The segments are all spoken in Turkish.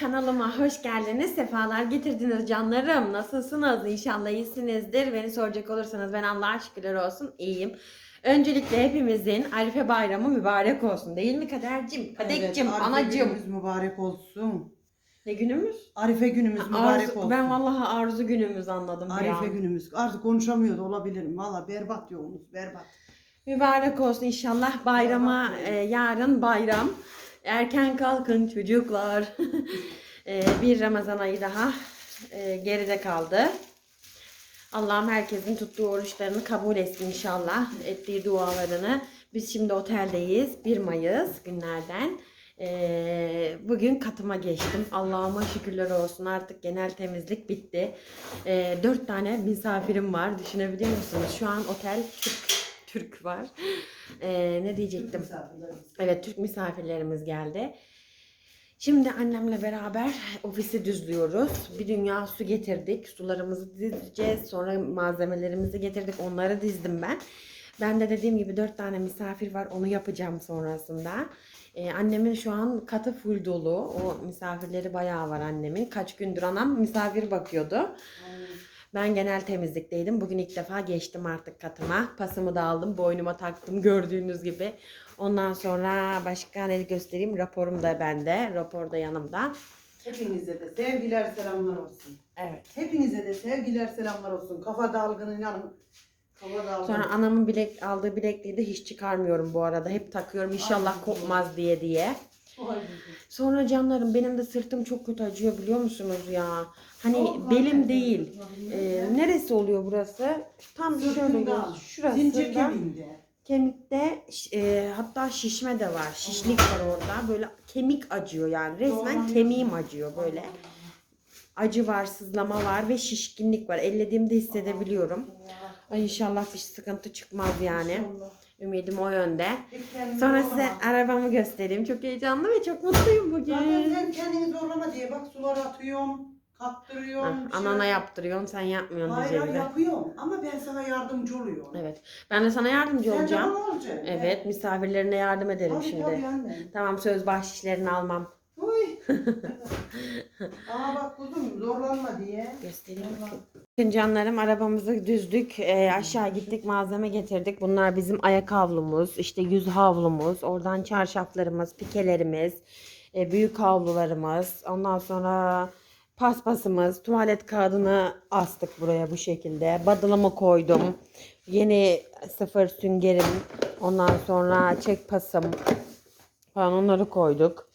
Kanalıma hoş geldiniz. Sefalar getirdiniz canlarım. Nasılsınız? İnşallah iyisinizdir. Beni soracak olursanız ben Allah'a şükürler olsun iyiyim. Öncelikle hepimizin Arife Bayramı mübarek olsun. Değil mi Kadercim? Kadekcim, Arife anacım. günümüz mübarek olsun. Ne günümüz? Arife günümüz mübarek Arzu, olsun. ben vallahi arzu günümüz anladım bir Arife an. günümüz. Artık konuşamıyor da olabilirim. Valla berbat yolumuz berbat. Mübarek olsun inşallah. Bayrama e, yarın bayram. Erken kalkın çocuklar. E, bir Ramazan ayı daha e, geride kaldı. Allah'ım herkesin tuttuğu oruçlarını kabul etsin inşallah. Ettiği dualarını. Biz şimdi oteldeyiz. 1 Mayıs günlerden. E, bugün katıma geçtim. Allah'ıma şükürler olsun. Artık genel temizlik bitti. E, 4 tane misafirim var. Düşünebiliyor musunuz? Şu an otel Türk, Türk var. E, ne diyecektim? Evet Türk misafirlerimiz geldi. Şimdi annemle beraber ofisi düzlüyoruz. Bir dünya su getirdik. Sularımızı dizeceğiz. Sonra malzemelerimizi getirdik. Onları dizdim ben. Ben de dediğim gibi dört tane misafir var. Onu yapacağım sonrasında. Ee, annemin şu an katı full dolu. O misafirleri bayağı var annemin. Kaç gündür anam misafir bakıyordu. Ben genel temizlikteydim. Bugün ilk defa geçtim artık katıma. Pasımı da aldım. Boynuma taktım gördüğünüz gibi. Ondan sonra başka ne göstereyim? Raporum da bende. Rapor da yanımda. Hepinize de sevgiler selamlar olsun. Evet. Hepinize de sevgiler selamlar olsun. Kafa dalgının yanım. Kafa dalgın. Sonra anamın bilek aldığı bilekliği de hiç çıkarmıyorum bu arada. Hep takıyorum inşallah kopmaz diye diye. Sonra canlarım benim de sırtım çok kötü acıyor biliyor musunuz ya? Hani Çok belim var. değil. Ee, neresi oluyor burası? Tam şöyle Sırtından, gö- şurası. Zincir kemiğinde. Kemikte e, hatta şişme de var. Şişlik var orada. Böyle kemik acıyor yani. Resmen kemiğim acıyor böyle. Acı var, sızlama var ve şişkinlik var. Ellediğimde hissedebiliyorum. Ay inşallah bir sıkıntı çıkmaz yani. İnşallah. Ümidim o yönde. Kendini Sonra size arabamı göstereyim. Çok heyecanlı ve çok mutluyum Zaten bugün. sen kendini zorlama diye bak sular atıyorum. Kattırıyorum. Ah, bir şey Anana yap- yaptırıyorsun, sen yapmıyorsun Hayır hayır yapıyorum ama ben sana yardımcı oluyorum. Evet. Ben de sana yardımcı Sen olacağım. bana olacaksın. Evet, misafirlerine yardım ederim Tabii şimdi. tabii. Tamam söz bahşişlerini almam. Uy. Aa bak kuzum zorlanma diye. Göstereyim. Bakın canlarım arabamızı düzdük. Ee, aşağı gittik malzeme getirdik. Bunlar bizim ayak havlumuz, işte yüz havlumuz, oradan çarşaflarımız, pikelerimiz, e, büyük havlularımız. Ondan sonra paspasımız, tuvalet kağıdını astık buraya bu şekilde. Badılımı koydum. Yeni sıfır süngerim. Ondan sonra çek pasım falan onları koyduk.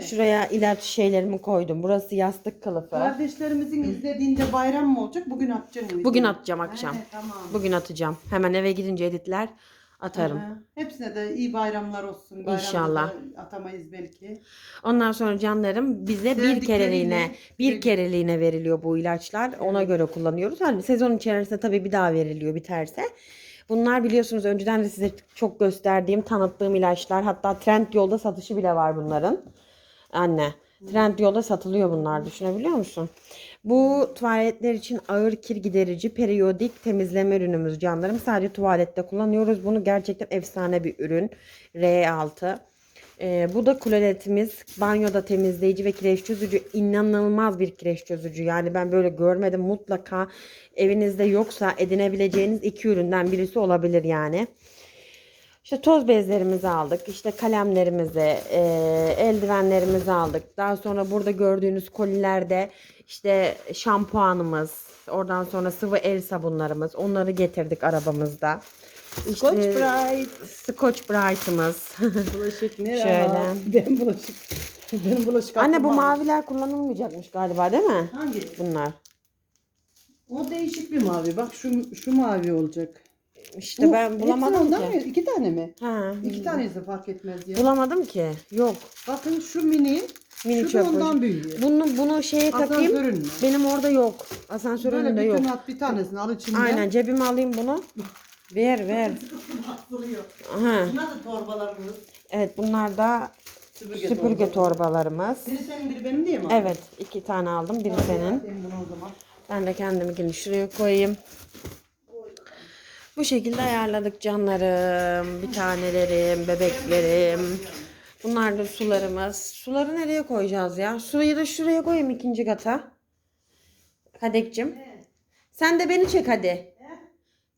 Şuraya ilaç şeylerimi koydum. Burası yastık kılıfı. Kardeşlerimizin izlediğinde bayram mı olacak? Bugün atacağım mı? Bugün atacağım akşam. He, tamam. Bugün atacağım. Hemen eve gidince editler atarım. Aha. Hepsine de iyi bayramlar olsun. Bayramda İnşallah. Atamayız belki. Ondan sonra canlarım bize bir kereliğine bir kereliğine veriliyor bu ilaçlar. Ona göre kullanıyoruz. Hani sezon içerisinde tabii bir daha veriliyor biterse. Bunlar biliyorsunuz önceden de size çok gösterdiğim, tanıttığım ilaçlar. Hatta Trendyol'da satışı bile var bunların. Anne. Trendyol'da satılıyor bunlar düşünebiliyor musun? Bu tuvaletler için ağır kir giderici periyodik temizleme ürünümüz canlarım. Sadece tuvalette kullanıyoruz. Bunu gerçekten efsane bir ürün. R6. Ee, bu da kloretimiz. Banyoda temizleyici ve kireç çözücü. inanılmaz bir kireç çözücü. Yani ben böyle görmedim. Mutlaka evinizde yoksa edinebileceğiniz iki üründen birisi olabilir yani. İşte toz bezlerimizi aldık. işte kalemlerimizi, e, eldivenlerimizi aldık. Daha sonra burada gördüğünüz kolilerde işte şampuanımız, oradan sonra sıvı el sabunlarımız. Onları getirdik arabamızda. Scotch Brite. Scotch Brite'ımız. Bulaşık ne Şöyle. ya? Ben bulaşık. Ben bulaşık Anne bu maviler kullanılmayacakmış galiba değil mi? Hangi? Bunlar. O değişik bir mavi. Bak şu şu mavi olacak. İşte Bu, ben hepsi bulamadım ondan ki. mı? İki tane mi? Ha. İki tanesi fark etmez ya. Bulamadım ki. Yok. Bakın şu mini, Mini şu da çöp. ondan büyüyor. Bunu bunu şeye takayım. Asansörün mü? Benim orada yok. Asansör Böyle önünde bütün yok. at bir tanesini al içinden. Aynen cebime alayım bunu. Ver ver. Aha. Bunlar da torbalarımız. Evet bunlar da Süpürge, süpürge torbalarımız. Biri senin biri benim değil mi? Evet iki tane aldım. Biri senin. Senin bunu o zaman. Ben de kendiminkini şuraya koyayım. Bu şekilde ayarladık canlarım. Bir tanelerim, bebeklerim. Bunlar da sularımız. Suları nereye koyacağız ya? Suyu da şuraya koyayım ikinci kata. Kadekcim. Sen de beni çek hadi.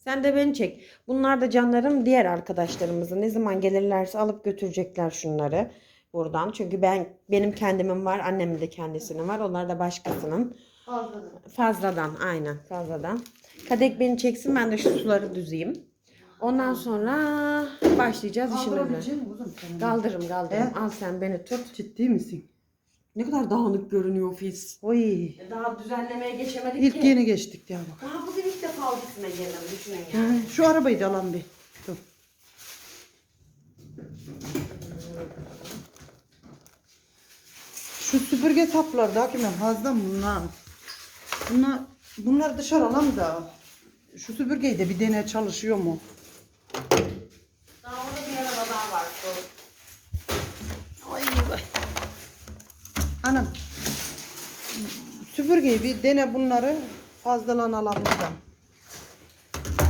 Sen de beni çek. Bunlar da canlarım diğer arkadaşlarımızın. Ne zaman gelirlerse alıp götürecekler şunları buradan. Çünkü ben benim kendimin var, annemin de kendisinin var. Onlar da başkasının. Fazladır. Fazladan aynen fazladan. Kadek beni çeksin ben de şu suları düzeyim. Ondan sonra başlayacağız işimize. Kaldırabilecek misin kuzum? Kaldırırım kaldırırım. Al sen beni tut. Ciddi misin? Ne kadar dağınık görünüyor ofis. Oy. Daha düzenlemeye geçemedik İlk ki. yeni geçtik ya bak. Daha bugün ilk defa ofisine geldim düşünün ya. Hı, Şu arabayı da alan bir. Dur. Şu süpürge sapları da hakikaten fazla mı bunlar? Bunlar, bunlar dışarı alalım da. Şu süpürgeyi de bir dene çalışıyor mu? Daha orada bir araba daha var. Ay vay. Anam. Süpürgeyi bir dene bunları fazlalan da.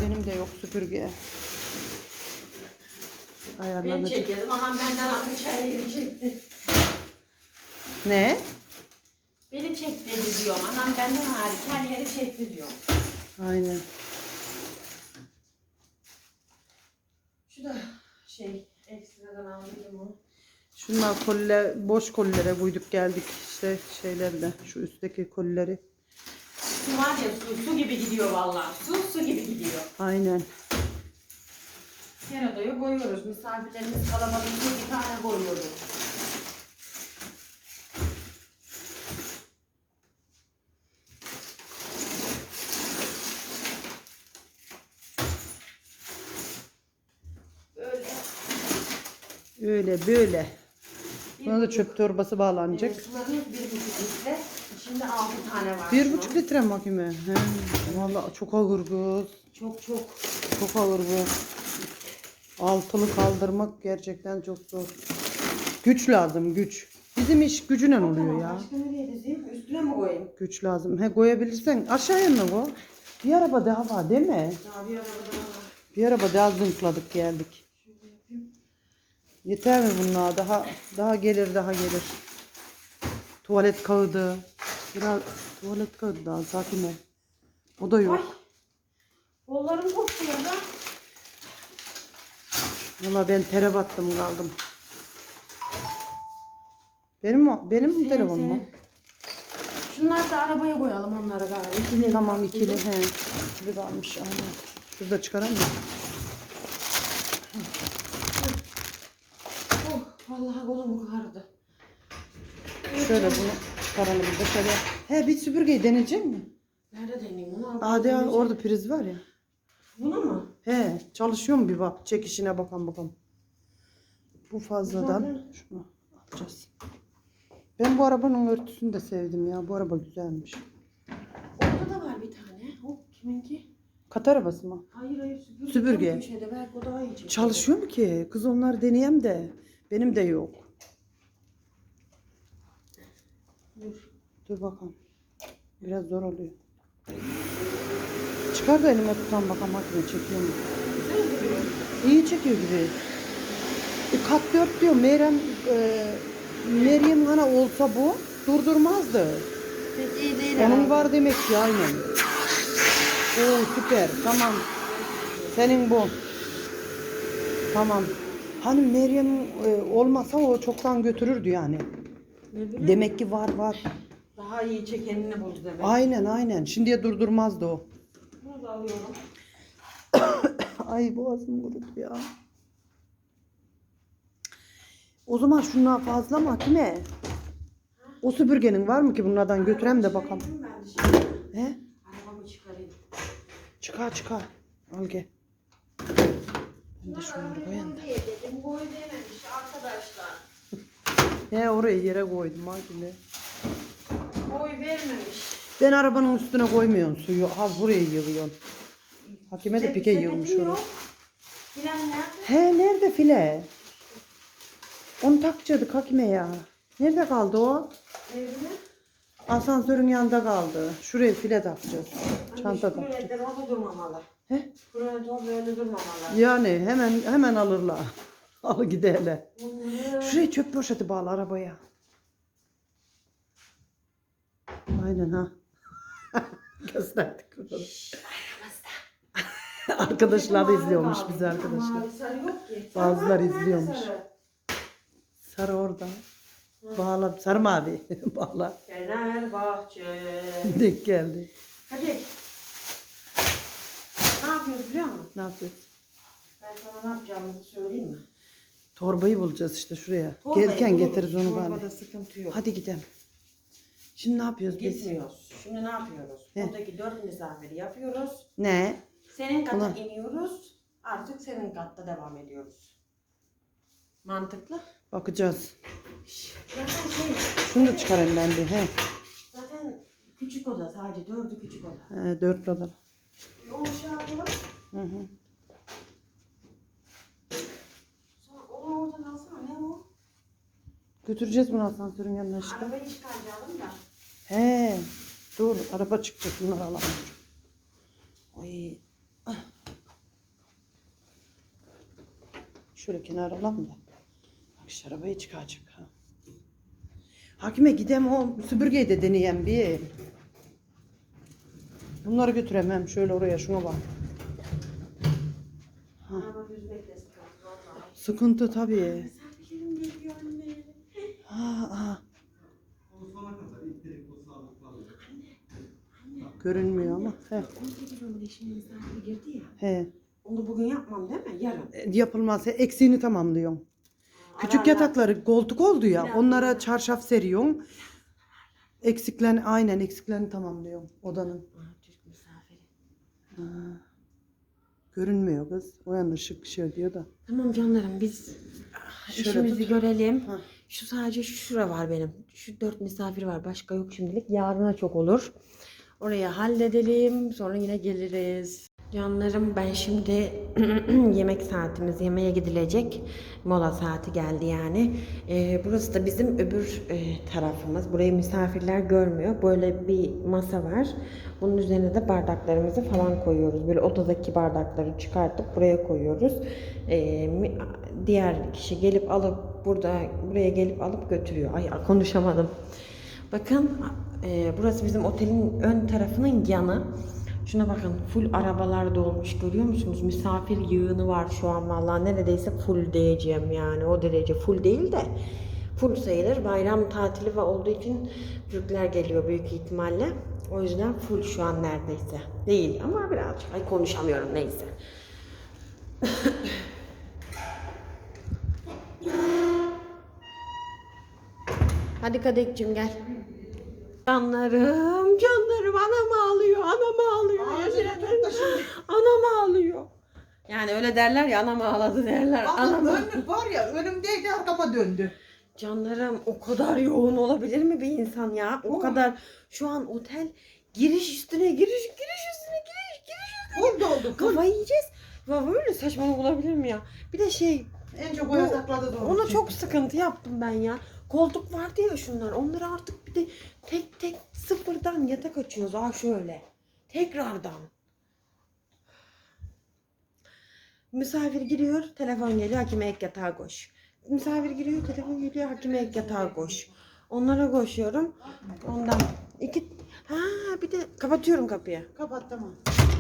Benim de yok süpürge. Beni Ayarlanacak. çekelim. Aman benden almış her yeri çekti. Ne? Beni çekti diyorum. Anam benden hariç her yeri çekti diyorum. Aynen. Şu da şey ekstradan aldım onu. Şunlar kolle, boş kollere koyduk geldik işte şeylerle şu üstteki kolleri. Su var ya su, su gibi gidiyor vallahi. Su su gibi gidiyor. Aynen. Her odaya koyuyoruz. Misafirlerimiz kalabalık bir tane koyuyoruz. Böyle. Öyle böyle. Buna da çöp torbası bağlanacak. Evet, sularımız bir buçuk litre. İçinde altı tane var. Bir buçuk litre makime. He. Vallahi çok ağır kız. Çok çok. Çok ağır bu. Altılı kaldırmak gerçekten çok zor. Güç lazım güç. Bizim iş gücüne oluyor ya. Başka nereye dizeyim? Üstüne mi koyayım? Güç lazım. He koyabilirsen aşağıya mı koy? Bir araba daha var değil mi? Daha bir arabada var. Bir araba daha zınkladık geldik. Yeter mi bunlar? Daha daha gelir daha gelir. Tuvalet kağıdı. Biraz tuvalet kağıdı daha sakin ol. O da Ay. yok. Kollarım kokuyor da. Valla ben tere battım kaldım. Benim o- benim mi telefonum mu? Şunları da arabaya koyalım onları galiba. İkili. Tamam ikili he. İkili varmış aynen. Şurada çıkaramıyor. Oh, vallahi kolum ağrıdı. Şöyle bunu çıkaralım dışarıya. He bir süpürgeyi deneyecek mi? Nerede deneyim onu? Hadi al orada priz var ya. Bunu mu? He çalışıyor mu bir bak. Çekişine bakalım bakalım. Bu fazladan şunu alacağız. Ben bu arabanın örtüsünü de sevdim ya. Bu araba güzelmiş. Orada da var bir tane. O kiminki? Kat arabası mı? Hayır hayır süpürge. Süpürge. Köşede belki o daha iyi çekiyor. Çalışıyor mu ki? Kız onları deneyem de. Benim de yok. Dur. Dur bakalım. Biraz zor oluyor. Çıkar da elime tutan bakalım makine çekiyor mu? İyi çekiyor gibi. E, kat 4 diyor. Meryem e, Meryem hani olsa bu durdurmazdı. Pek iyi değil Onun herhalde. var demek ki aynen. Oo süper. Tamam. Senin bu. Tamam. Hani Meryem e, olmasa o çoktan götürürdü yani. Ne bileyim. Demek ki var var. Daha iyi çekenini buldu demek. Aynen aynen. Şimdiye durdurmazdı o. Bunu da alıyorum. Ay boğazım kurudu ya. O zaman şunlar fazla mı kime? O süpürgenin var mı ki bunlardan götürem de bakalım. He? Arabamı çıkarayım. Çıkar çıkar. Al gel. Ben de şunları koyayım da. dedim. Boy dememiş arkadaşlar. He oraya yere koydum hadi. Boy vermemiş. Ben arabanın üstüne koymuyorum suyu. Az buraya yığıyorsun. Hakime de pike Sepetim yığmış onu. yok. Nerede? He nerede file? Onu takacaktık Hakime ya. Nerede kaldı o? Evine. Asansörün yanında kaldı. Şuraya file takacağız. Çanta takacağız. Kurunetten orada durmamalı. He? Yani hemen hemen alırlar. Al gide hele. Şuraya çöp poşeti bağla arabaya. Aynen ha. Gösterdik bunu. Arkadaşlar da izliyormuş bizi arkadaşlar. Var, izliyormuş. sarı? Orada. Bağla. Sarı mavi. bağla. Fenerbahçe. Denk geldi. Hadi. Ne yapıyoruz biliyor musun? Ne yapıyoruz? Ben sana ne yapacağımızı söyleyeyim mi? Torbayı bulacağız işte şuraya. Torbayı Gelirken buluruz. getiririz onu bari. Torbada sıkıntı yok. Hadi gidelim. Şimdi ne yapıyoruz biz? Gitmiyoruz. Şimdi ne yapıyoruz? He. Buradaki dört misafiri yapıyoruz. Ne? Senin kata Ulan. iniyoruz. Artık senin katta devam ediyoruz. Mantıklı. Bakacağız. Zaten şey, Şunu da çıkarayım ben bir. He. zaten küçük oda sadece dördü küçük oda. He, dört odalı. O şey yapalım. Hı hı. Sonra onu oradan alsana ne o? Götüreceğiz bunu asansörün yanına işte. Arabayı çıkaracağım da. He. Dur araba çıkacak bunları alamıyorum. Ay. Ah. Şöyle kenara alalım da. Bak şu arabayı çıkaracak ha. Hakime gidem o süpürgeyi de deneyem bir. Bunları götüremem şöyle oraya şuna bak. Düzmekle sıkıntı tabii. Ha, ha. Görünmüyor ama. He. 18 Eylül eşimin misafiri girdi ya. He. Onu bugün yapmam değil mi? Yarın. E, Yapılmazsa eksiğini tamamlıyorum. Küçük Ararlar. yatakları koltuk oldu ya. Onlara çarşaf seriyorsun. Eksiklerini aynen eksiklerini tamamlıyorum odanın. Görünmüyor kız. O yana ışık şey diyor da. Tamam canlarım biz Şöyle işimizi tut. görelim. Ha. Şu sadece şura var benim. Şu dört misafir var. Başka yok şimdilik. Yarına çok olur. Oraya halledelim. Sonra yine geliriz. Canlarım ben şimdi yemek saatimiz yemeğe gidilecek. Mola saati geldi yani. Ee, burası da bizim öbür e, tarafımız. Burayı misafirler görmüyor. Böyle bir masa var. Bunun üzerine de bardaklarımızı falan koyuyoruz. Böyle odadaki bardakları çıkartıp buraya koyuyoruz. Ee, diğer kişi gelip alıp burada buraya gelip alıp götürüyor. Ay konuşamadım. Bakın e, burası bizim otelin ön tarafının yanı. Şuna bakın full arabalar dolmuş görüyor musunuz? Misafir yığını var şu an vallahi neredeyse full diyeceğim yani o derece full değil de full sayılır. Bayram tatili ve olduğu için Türkler geliyor büyük ihtimalle. O yüzden full şu an neredeyse. Değil ama birazcık. Ay konuşamıyorum neyse. Hadi Kadekciğim gel. Canlarım, canlarım anam ağlıyor, anam ağlıyor. Anam ağlıyor. Yani öyle derler ya anam ağladı derler. Anam önlük var ya önümdeydi arkama döndü. Canlarım o kadar yoğun olabilir mi bir insan ya? O Oh. kadar şu an otel giriş üstüne giriş, giriş üstüne giriş, giriş üstüne. Doldu. full. Kafayı yiyeceğiz. Ya böyle saçmalık olabilir mi ya? Bir de şey En çok o yataklarda doldu. Ona çok sıkıntı yaptım ben ya. Koltuk vardı ya şunlar. Onları artık bir de tek tek sıfırdan yatak açıyoruz. Aa şöyle. Tekrardan. Misafir giriyor, telefon geliyor, hakime ek yatağa koş. Misafir giriyor, telefon geliyor, hakime ek yatağa koş. Onlara koşuyorum. Ondan iki... Ha bir de kapatıyorum kapıyı. Kapat tamam.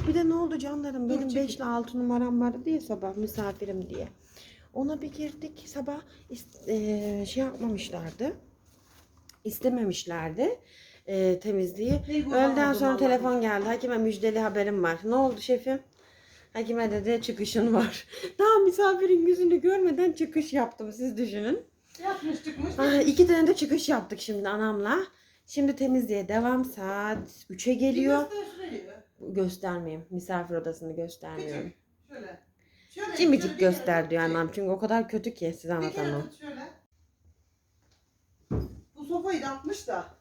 Bir de ne oldu canlarım? Benim çekil. 5 ile 6 numaram vardı diye sabah misafirim diye. Ona bir girdik sabah eee, şey yapmamışlardı. İstememişlerdi eee, temizliği. Öğleden sonra telefon geldi. Hakime müjdeli haberim var. Ne oldu şefim? Hakime dedi çıkışın var. Daha misafirin yüzünü görmeden çıkış yaptım siz düşünün. Yapmış çıkmış. Ah, iki tane de çıkış yaptık şimdi anamla. Şimdi temizliğe devam saat 3'e geliyor. Göstermeyeyim. Misafir odasını göstermiyorum. Şöyle. Şöyle. Cimicik göster diyor annem. Çünkü o kadar kötü ki size anlatamam. Bu sofayı da atmış da.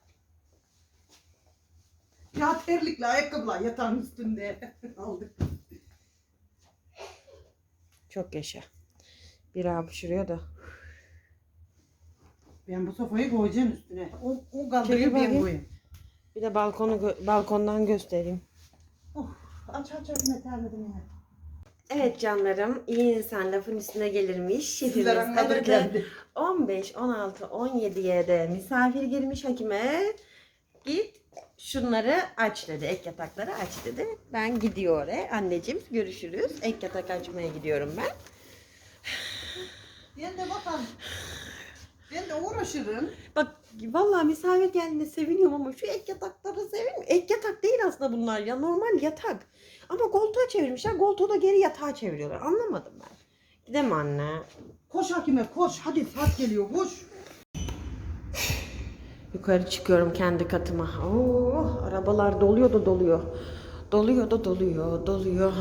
Ya terlikle ayakkabılar yatağın üstünde aldık. Çok yaşa. Bir hapşırıyor da. Ben bu sofayı koyacağım üstüne. O, o kaldırıyor ben bakayım. koyayım. Bir de balkonu gö- balkondan göstereyim. Oh, aç aç aç ne terledim ya. Evet canlarım, iyi insan lafın üstüne gelirmiş. Şefimiz Sizler geldi. 15, 16, 17'ye de misafir girmiş hakime. Git şunları aç dedi. Ek yatakları aç dedi. Ben gidiyor oraya. Anneciğim görüşürüz. Ek yatak açmaya gidiyorum ben. Ben de bakalım. Ben de uğraşırım. Bak vallahi misafir geldiğinde seviniyorum ama şu ek yatakları seviniyorum. Ek yatak değil aslında bunlar ya. Normal yatak. Ama koltuğa çevirmişler. Koltuğu da geri yatağa çeviriyorlar. Anlamadım ben. Gidem anne. Koş hakime koş. Hadi saat geliyor koş. Yukarı çıkıyorum kendi katıma. Oo, arabalar doluyor da doluyor. Doluyor da doluyor, doluyor.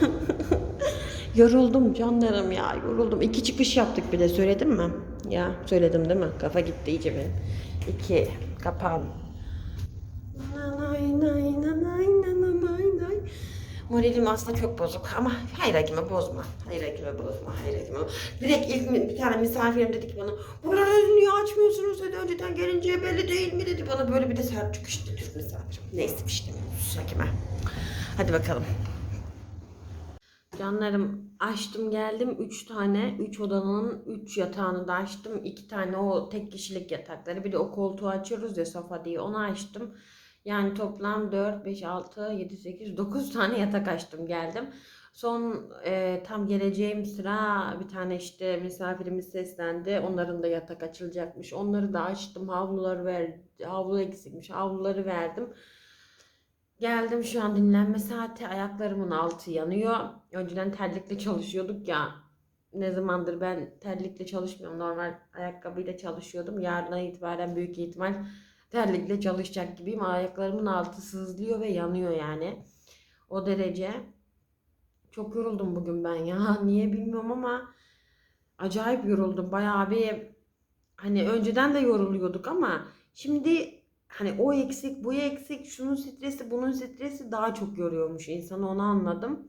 yoruldum canlarım ya, yoruldum. İki çıkış yaptık bir de söyledim mi? Ya söyledim değil mi? Kafa gitti iyice benim. İki, kapan. Moralim aslında çok bozuk ama hayır hakime bozma. Hayır hakime bozma. Hayır hakime Direkt ilk bir tane misafirim dedi ki bana buraları niye açmıyorsunuz dedi. Önceden gelince belli değil mi dedi. Bana böyle bir de sert çıkıştı Türk misafirim. Neyse işte hakime. Hadi bakalım. Canlarım açtım geldim 3 tane 3 odanın 3 yatağını da açtım. 2 tane o tek kişilik yatakları bir de o koltuğu açıyoruz ya sofa diye onu açtım. Yani toplam 4, 5, 6, 7, 8, 9 tane yatak açtım geldim. Son e, tam geleceğim sıra bir tane işte misafirimiz seslendi. Onların da yatak açılacakmış. Onları da açtım. Havluları ver, havlu eksikmiş. Havluları verdim. Geldim şu an dinlenme saati. Ayaklarımın altı yanıyor. Önceden terlikle çalışıyorduk ya. Ne zamandır ben terlikle çalışmıyorum. Normal ayakkabıyla çalışıyordum. Yarından itibaren büyük ihtimal terlikle çalışacak gibiyim. Ayaklarımın altı sızlıyor ve yanıyor yani. O derece. Çok yoruldum bugün ben ya. Niye bilmiyorum ama acayip yoruldum. Bayağı bir hani önceden de yoruluyorduk ama şimdi hani o eksik, bu eksik, şunun stresi, bunun stresi daha çok yoruyormuş insanı onu anladım.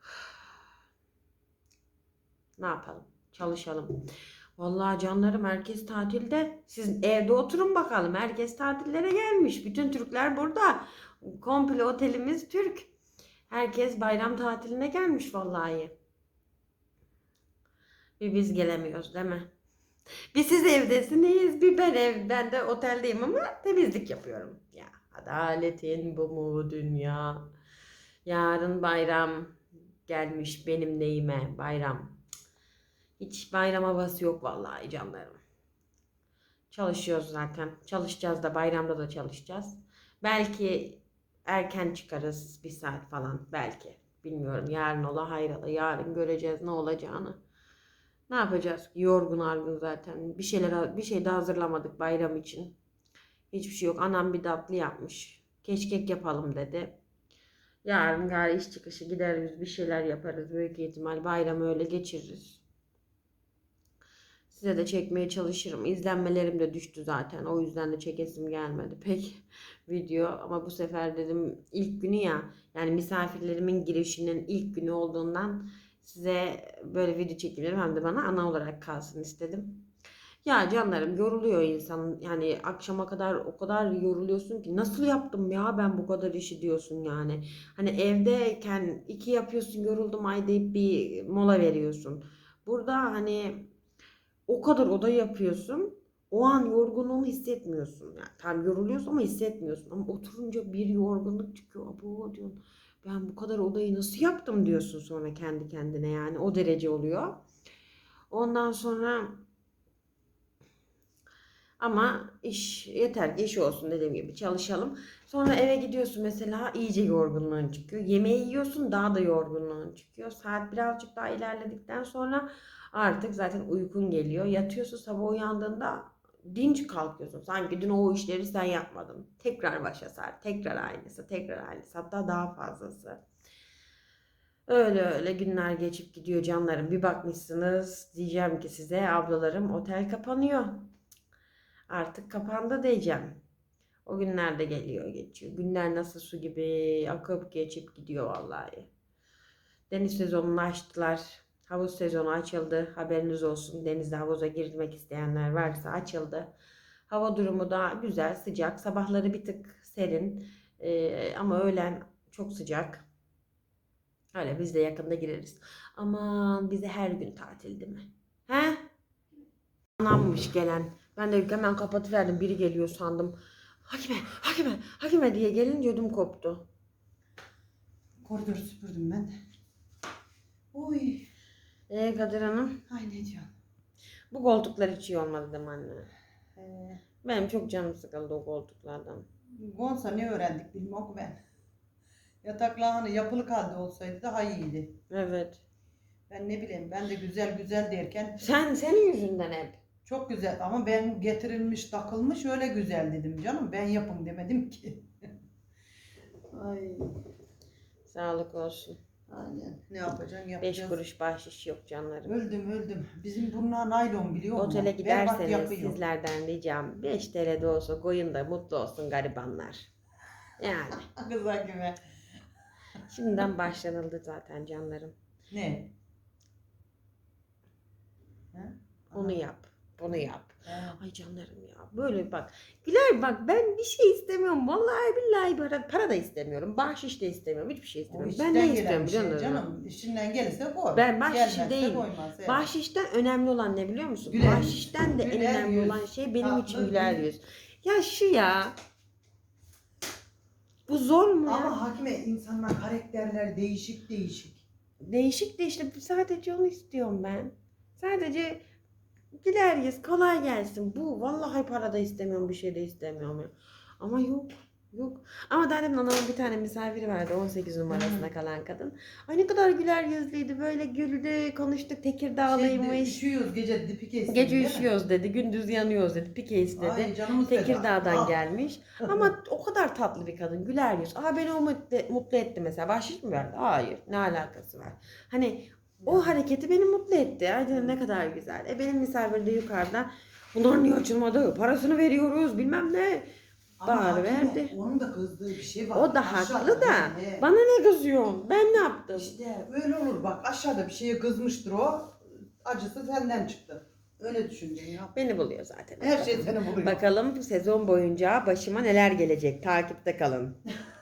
Ne yapalım? Çalışalım. Vallahi canlarım herkes tatilde. Siz evde oturun bakalım. Herkes tatillere gelmiş. Bütün Türkler burada. Komple otelimiz Türk. Herkes bayram tatiline gelmiş vallahi. Bir biz gelemiyoruz değil mi? Bir siz evdesiniz, bir ben ev, ben de oteldeyim ama temizlik yapıyorum. Ya adaletin bu mu dünya? Yarın bayram gelmiş benim neyime bayram. Hiç bayram havası yok vallahi canlarım. Çalışıyoruz zaten. Çalışacağız da bayramda da çalışacağız. Belki erken çıkarız bir saat falan belki. Bilmiyorum yarın ola hayrola yarın göreceğiz ne olacağını. Ne yapacağız? Yorgun argın zaten. Bir şeyler bir şey de hazırlamadık bayram için. Hiçbir şey yok. Anam bir tatlı yapmış. Keşkek yapalım dedi. Yarın gari iş çıkışı gideriz bir şeyler yaparız. Büyük ihtimal bayramı öyle geçiririz. Size de çekmeye çalışırım. İzlenmelerim de düştü zaten. O yüzden de çekesim gelmedi pek video. Ama bu sefer dedim ilk günü ya. Yani misafirlerimin girişinin ilk günü olduğundan size böyle video çekebilirim. Hem de bana ana olarak kalsın istedim. Ya canlarım yoruluyor insan. Yani akşama kadar o kadar yoruluyorsun ki nasıl yaptım ya ben bu kadar işi diyorsun yani. Hani evdeyken iki yapıyorsun yoruldum ay deyip bir mola veriyorsun. Burada hani o kadar oda yapıyorsun. O an yorgunluğunu hissetmiyorsun. Yani tam yoruluyorsun ama hissetmiyorsun. Ama oturunca bir yorgunluk çıkıyor. Abo diyorsun. Ben bu kadar odayı nasıl yaptım diyorsun sonra kendi kendine yani. O derece oluyor. Ondan sonra ama iş yeter ki iş olsun dediğim gibi çalışalım. Sonra eve gidiyorsun mesela iyice yorgunluğun çıkıyor. Yemeği yiyorsun daha da yorgunluğun çıkıyor. Saat birazcık daha ilerledikten sonra artık zaten uykun geliyor. Yatıyorsun sabah uyandığında dinç kalkıyorsun. Sanki dün o işleri sen yapmadın. Tekrar başa sar. Tekrar aynısı. Tekrar aynısı. Hatta daha fazlası. Öyle öyle günler geçip gidiyor canlarım. Bir bakmışsınız diyeceğim ki size ablalarım otel kapanıyor. Artık kapandı diyeceğim. O günler de geliyor geçiyor. Günler nasıl su gibi akıp geçip gidiyor vallahi. Deniz sezonunu açtılar. Havuz sezonu açıldı. Haberiniz olsun. Denizde havuza girmek isteyenler varsa açıldı. Hava durumu da güzel, sıcak. Sabahları bir tık serin. Ee, ama öğlen çok sıcak. Öyle biz de yakında gireriz. Aman bize her gün tatil değil mi? He? Anammış gelen. Ben de hemen kapatıverdim. Biri geliyor sandım. Hakime, hakime, hakime diye gelince ödüm koptu. Koridoru süpürdüm ben. Oy. Ee Kadir Hanım, Ay ne diyorsun? bu koltuklar hiç iyi olmadı değil mi anne? Ee, Benim çok canım sıkıldı o koltuklardan. Gonsa ne öğrendik bilmem ben. Yataklar hani yapılı halde olsaydı daha iyiydi. Evet. Ben ne bileyim ben de güzel güzel derken Sen, senin yüzünden hep. çok güzel ama ben getirilmiş takılmış öyle güzel dedim canım. Ben yapım demedim ki. Ay. Sağlık olsun. Aynen. Ne yapacaksın Beş yapacağız. kuruş bahşiş yok canlarım. Öldüm öldüm. Bizim bunlar naylon biliyor musun? Otele giderseniz sizlerden ricam 5 TL de olsa koyun da mutlu olsun garibanlar. Yani Kıza gibi. şimdiden başlanıldı zaten canlarım. Ne? Ha? Onu yap. Bunu yap. Ay canlarım ya. Böyle bak. Güler bak ben bir şey istemiyorum. Vallahi billahi para, para da istemiyorum. Bahşiş de istemiyorum. Hiçbir şey O istemiyorum. Ben ne gelen istiyorum bir biliyor şey musun? Canım işinden gelirse koy. Ben Gelmezse değil. koymaz, evet. Bahşişten önemli olan ne biliyor musun? Güler Bahşişten de en Güler önemli yüz. olan şey benim Tatlı için güler yüz. yüz. Ya şu ya. Bu zor mu ya? Ama hakime insanlar karakterler değişik değişik. Değişik de işte sadece onu istiyorum ben. Sadece güler yüz kolay gelsin. Bu vallahi para da istemiyorum bir şey de istemiyorum ya. Ama yok. Yok. Ama daha demin anamın bir tane misafiri vardı 18 numarasında kalan kadın. Ay ne kadar güler yüzlüydü. Böyle güldü, konuştuk. Tekirdağlıymış. Şeyde, üşüyoruz gece dipike istedim, Gece üşüyoruz dedi. Gündüz yanıyoruz dedi. Pike istedi. Ay canımız feda. Tekirdağ'dan Ah, gelmiş. Ama o kadar tatlı bir kadın. Güler yüz. Aa beni o mutlu, mutlu etti mesela. Bahşiş mi verdi? Hayır. Ne alakası var? Hani o hareketi beni mutlu etti. Ay dedim ne kadar güzel. E benim misafir de yukarıda. Bunlar niye açılmadı? Parasını veriyoruz bilmem ne. Bağır verdi. Onun da kızdığı bir şey var. O da Aşağıda haklı da. he. Bana ne kızıyorsun? Ben ne yaptım? İşte öyle olur bak aşağıda bir şeye kızmıştır o. Acısı senden çıktı. Öyle düşündün ya. Beni buluyor zaten. Her şey seni buluyor. Bakalım sezon boyunca başıma neler gelecek. Takipte kalın.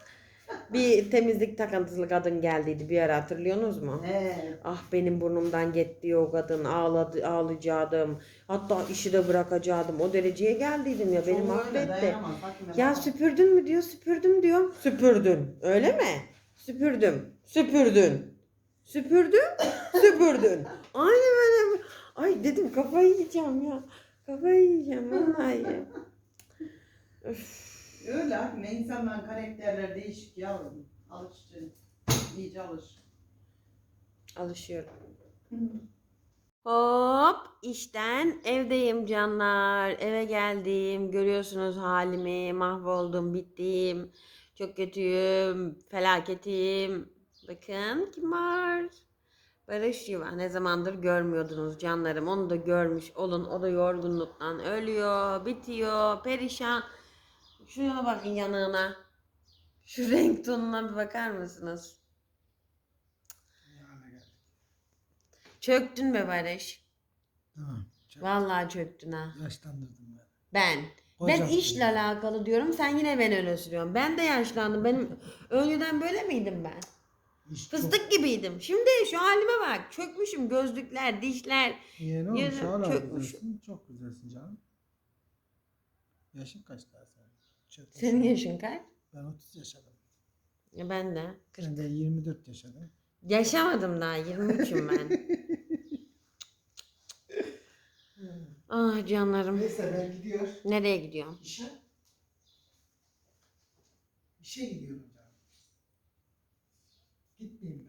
bir temizlik takıntılı kadın geldiydi bir ara hatırlıyorsunuz mu? He. Ah benim burnumdan gitti o kadın ağladı ağlayacaktım. Hatta işi de bırakacaktım. O dereceye geldiydim ya beni Çok öyle, mahvetti. dayanamaz, hakime Ya bak. süpürdün mü diyor süpürdüm diyor. Süpürdün öyle mi? Süpürdüm. Süpürdün. Süpürdün. Süpürdün. Aynı böyle. Ay dedim kafayı yiyeceğim ya. Kafayı yiyeceğim vallahi. Öf. Öyle hakime insanların karakterler değişik yavrum. Alışacaksın. İyice alış. Alışıyorum. Hop işten evdeyim canlar. Eve geldim. Görüyorsunuz halimi. Mahvoldum, bittim. Çok kötüyüm. Felaketim. Bakın kim var? Barış Yuva. Ne zamandır görmüyordunuz canlarım. Onu da görmüş olun. O da yorgunluktan ölüyor, bitiyor, perişan. Şuna bakın yanığına. Şu renk tonuna bir bakar mısınız? Çöktün be Barış. Tamam. Çok Vallahi çöktün ha. yaşlandırdım ben. Ben. Ben Hocam. işle alakalı diyorum. Sen yine beni öne sürüyorsun. Ben de yaşlandım. Benim önceden böyle miydim ben? Çok Fıstık gibiydim. Şimdi şu halime bak. Çökmüşüm. Gözlükler, dişler. yeni olmuş. Hala çökmüş. güzelsin. Çok güzelsin canım. Yaşın kaç daha sen? Çok Senin yaşın kaç? Ben 30 yaşadım. Ya ben de. Ben de 24 yaşadım. Yaşamadım daha. 23'üm ben. ah canlarım. Neyse ben gidiyor. Nereye gidiyorsun? İşe. İşe gidiyorum canım. Gitmeyeyim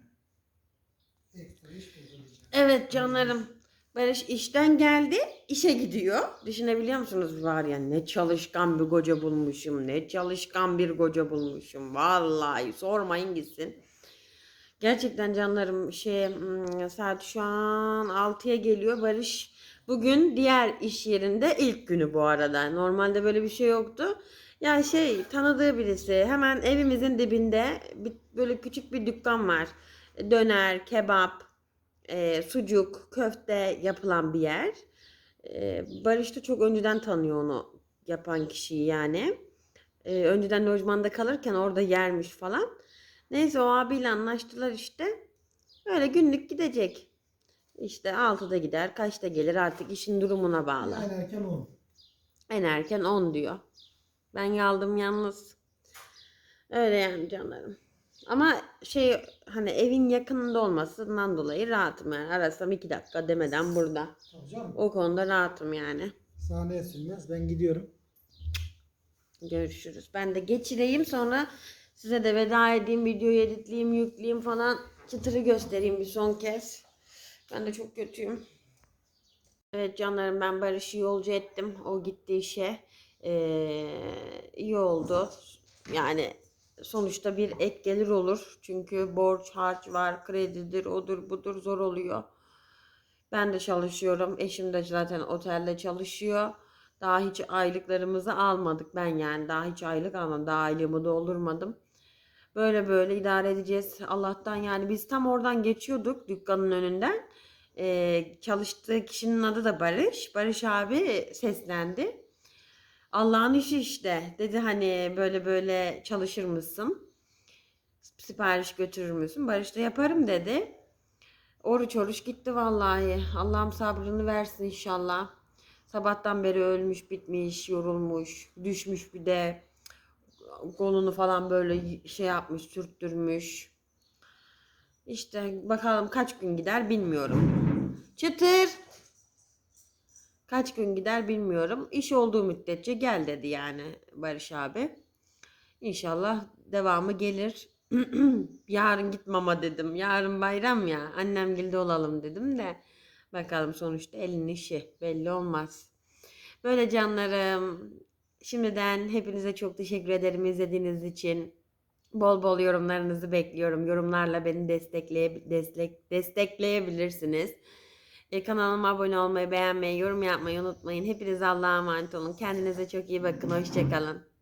ben. Ekstra iş bulacağım. Evet canlarım. Barış işten geldi, işe gidiyor. Düşünebiliyor musunuz var ya ne çalışkan bir koca bulmuşum, ne çalışkan bir koca bulmuşum. Vallahi sormayın gitsin. Gerçekten canlarım şey hmm, saat şu an 6'ya geliyor. Barış bugün diğer iş yerinde ilk günü bu arada. Normalde böyle bir şey yoktu. Ya şey tanıdığı birisi hemen evimizin dibinde bir, böyle küçük bir dükkan var. Döner, kebap, e, sucuk, köfte yapılan bir yer. E, Barış da çok önceden tanıyor onu yapan kişiyi yani. E, önceden lojmanda kalırken orada yermiş falan. Neyse o abiyle anlaştılar işte. Öyle günlük gidecek. İşte 6'da gider, kaçta gelir artık işin durumuna bağlı. Yani erken 10. En erken 10 diyor. Ben kaldım yalnız. Öyle yani canlarım. Ama şey hani evin yakınında olmasından dolayı rahatım yani. Arasam 2 dakika demeden burada. Canım. O konuda rahatım yani. Sahneye sürmez. Ben gidiyorum. Görüşürüz. Ben de geçireyim sonra size de veda edeyim, videoyu editleyeyim, yükleyeyim falan. Çıtırı göstereyim bir son kez. Ben de çok kötüyüm. Evet canlarım ben Barış'ı yolcu ettim. O gitti işe. Ee, iyi oldu. Yani sonuçta bir ek gelir olur. Çünkü borç harç var, kredidir, odur budur zor oluyor. Ben de çalışıyorum. Eşim de zaten otelde çalışıyor. Daha hiç aylıklarımızı almadık. Ben yani daha hiç aylık almadım. Daha aylığımı doldurmadım. Böyle böyle idare edeceğiz. Allah'tan yani biz tam oradan geçiyorduk dükkanın önünden. Ee, çalıştığı kişinin adı da Barış. Barış abi seslendi. Allah'ın işi işte. Dedi hani böyle böyle çalışır mısın? Sipariş götürür müsün? Barış da yaparım dedi. Oruç oruç gitti vallahi. Allah'ım sabrını versin inşallah. Sabahtan beri ölmüş, bitmiş, yorulmuş, düşmüş bir de kolunu falan böyle şey yapmış, sürttürmüş. İşte bakalım kaç gün gider bilmiyorum. Çıtır. Kaç gün gider bilmiyorum. İş olduğu müddetçe gel dedi yani Barış abi. İnşallah devamı gelir. Yarın gitmama dedim. Yarın bayram ya. Annem gilde olalım dedim de. Bakalım sonuçta elin işi. Belli olmaz. Böyle canlarım. Şimdiden hepinize çok teşekkür ederim izlediğiniz için. Bol bol yorumlarınızı bekliyorum. Yorumlarla beni destekleye, destek, destekleyebilirsiniz. E, kanalıma abone olmayı, beğenmeyi, yorum yapmayı unutmayın. Hepiniz Allah'a emanet olun. Kendinize çok iyi bakın. Hoşçakalın.